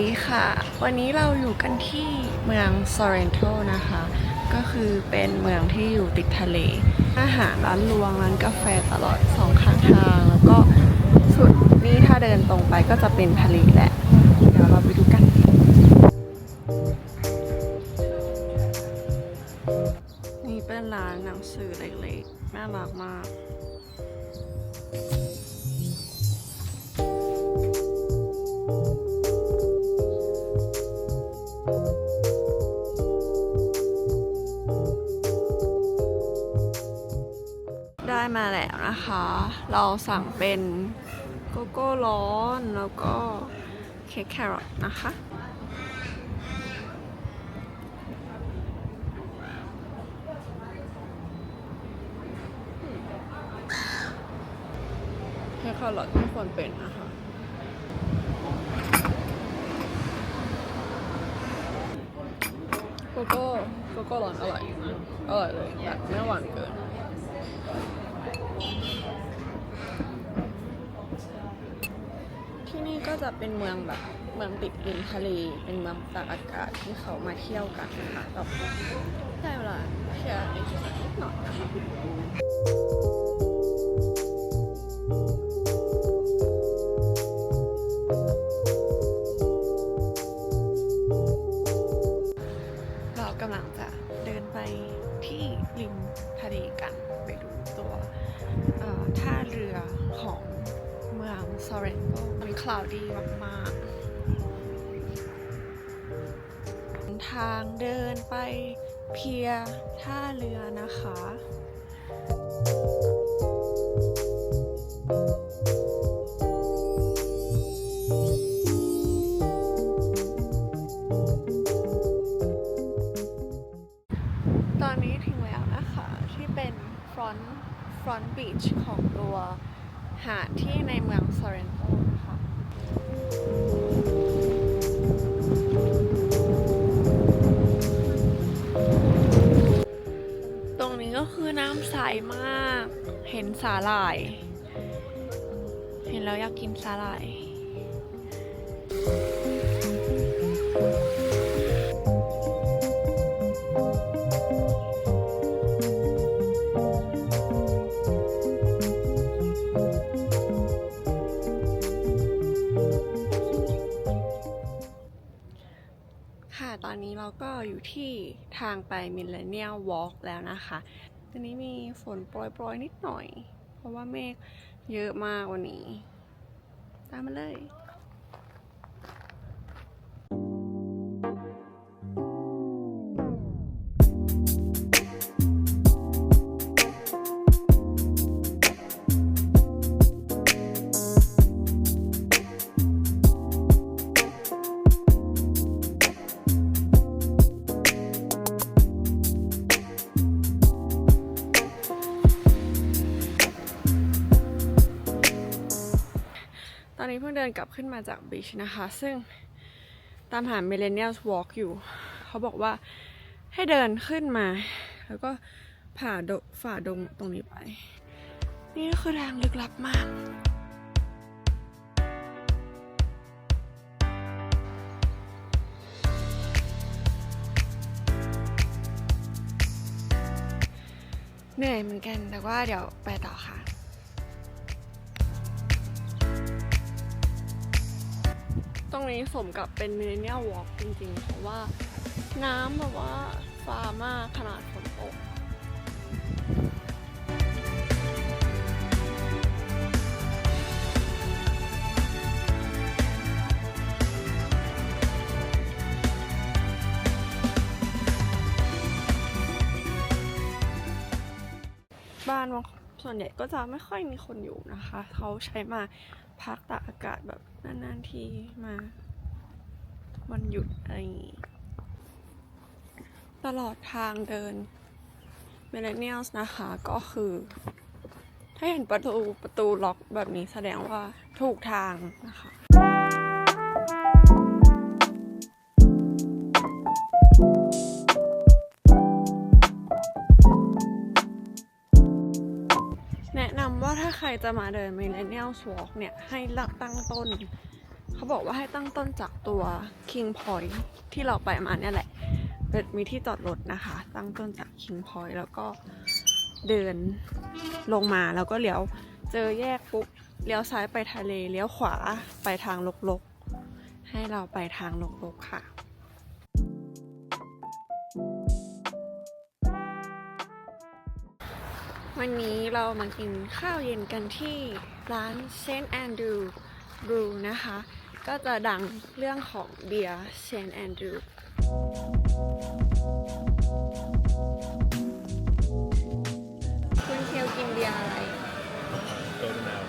ดีค่ะ วันนี้เราอยู่กันที่เมืองซอร์เรนโตนะคะ ก็คือเป็นเมืองที่อยู่ติดทะเล อาหารร้านรวงร้านกาแฟตลอดสองข้างทาง แล้วก็สุดนี่ถ้าเดินตรงไปก็จะเป็นทะเลแหละ เดี๋ยวเราไปดูกันนี่เป็นร้านหนังสือเล็กๆน่ารักมาก ได้มาแล้วนะคะ เราสั่งเป็นโกโก้ร้อนแล้วก็เค้กแครอทนะคะ เค้กแครอทไม่ควรเป็นนะคะโกโก้โกโก้ร้อนอร่อยอร่อยเลยแต่ไม่หวานเกิน ที่นี่ก็จะเป็นเมืองแบบเมืองติดริมทะเล เป็นเมืองตากอากาศที่เขามาเที่ยวกันนะคะแบบได้เวลาเที่ยวในที่นิดหน่อยนะคะเรากำลังจะเดินไปที่ริมทะเลกันไปดูตัว ท่าเรือของเมืองซอเรนโตมันคลาวดีมากๆ ทางเดินไปเพียท่าเรือนะคะตอนนี้ถึงแล้วนะคะ ที่เป็นฟรอนต์ ฟรอนต์บีชของตัวหาดที่ในเมืองซอร์เรนโตนะคะตรงนี้ก็คือน้ำใสมาก เห็นสาหร่าย เห็นแล้วอยากกินสาหร่ายค่ะ ทางไปมิเลเนียลวอล์กแล้วนะคะตอนนี้มีฝนโปรยๆนิดหน่อย เพราะว่าเมฆเยอะมากวันนี้ ตามมาเลย นี้เพิ่งเดินกลับขึ้นมาจากบีชนะคะ ซึ่งตามหา Millennials Walk อยู่ เขาบอกว่าให้เดินขึ้นมา แล้วก็ผ่าดงฝ่าดงตรงนี้ไป นี่ก็คือทางลึกลับมากเหนื่อยเหมือนกัน แต่ว่าเดี๋ยวไปต่อค่ะ รงนี้สมกับเป็น Millennial Walk จริงๆ เพราะว่าน้ำแบบว่าฟ้ามากขนาดฝนตกบ้านส่วนใหญ่ก็จะไม่ค่อยมีคนอยู่นะคะ เขาใช้มา พักตากอากาศแบบนานๆทีมาวันหยุดอะไรอย่างงี้ ตลอดทางเดินเมริเนียสนะคะก็คือ ถ้าเห็นประตูประตูล็อกแบบนี้แสดงว่าถูกทางนะคะาถ้าใครจะมาเดิน Millennial Walk เนี่ย ให้ลักตั้งต้น เขาบอกว่าให้ตั้งต้นจากตัว King Point ที่เราไปมาเนี่ยแหละเป็นมีที่จอดรถนะคะ ตั้งต้นจาก King Point แล้วก็เดินลงมาแล้วก็เลี้ยวเจอแยกปุ๊บเลี้ยวซ้ายไปทะเลเลี้ยวขวาไปทางลกๆ ให้เราไปทางลกๆค่ะ วันนี้เรามากินข้าวเย็นกันที่ร้าน Saint Andrew Brew นะคะ ก็จะดังเรื่องของเบียร์ Saint Andrew คุณเคียวกินเบียร์อะไร Golden Ale.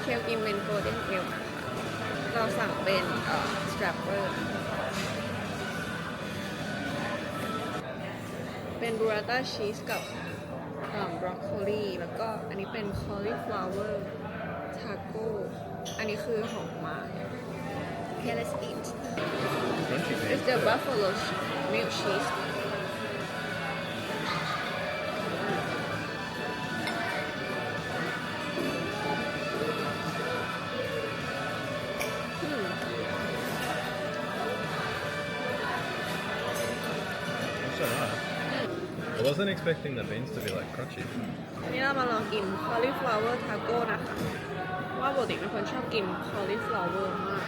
เคียวกินเป็น Golden Ale นะคะเราสั่งเป็นเอ่อ Strapper เป็นบูราต้าชีสกับ รอกโคลีแล้วก็อันนี้เป็น cauliflower taco อันนี้คือหอมมาก Okay let's eat Crunchy It's the buffalo ch- milk cheese wasn't expecting the beans to be like crunchy. นี่เรามาลองกิน cauliflower taco นะคะ ว่าปกติเป็นคนชอบกิน cauliflower มาก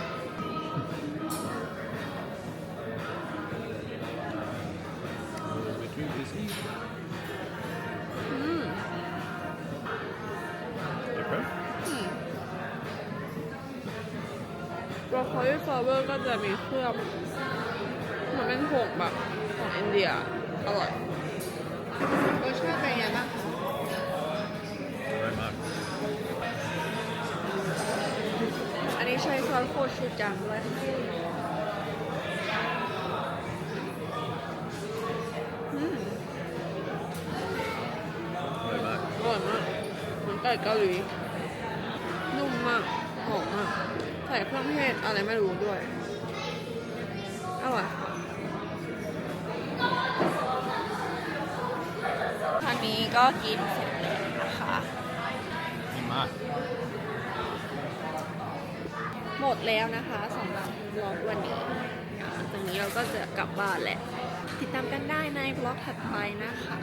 Was we too busy? อืม Okay. อืมตัว cauliflower ก็จะมีเครื่องมันเป็นผงแบบของอินเดียอร่อย รสชาติเป็นยังไงบ้างคะ Very much. อันนี้ใช้ซอสโคชูจังด้วยอืม Very much. อร่อยมากเหมือนไก่เกาหลีนุ่มมากหอมมากใส่เครื่องเทศอะไรไม่รู้ด้วย ก็กินเสร็จแล้วนะคะ Very much. หมดแล้วนะคะสำหรับบล็อกวันนี้หลังจากนี้เราก็จะกลับบ้านแหละ ติดตามกันได้ในบล็อกถัดไปนะคะ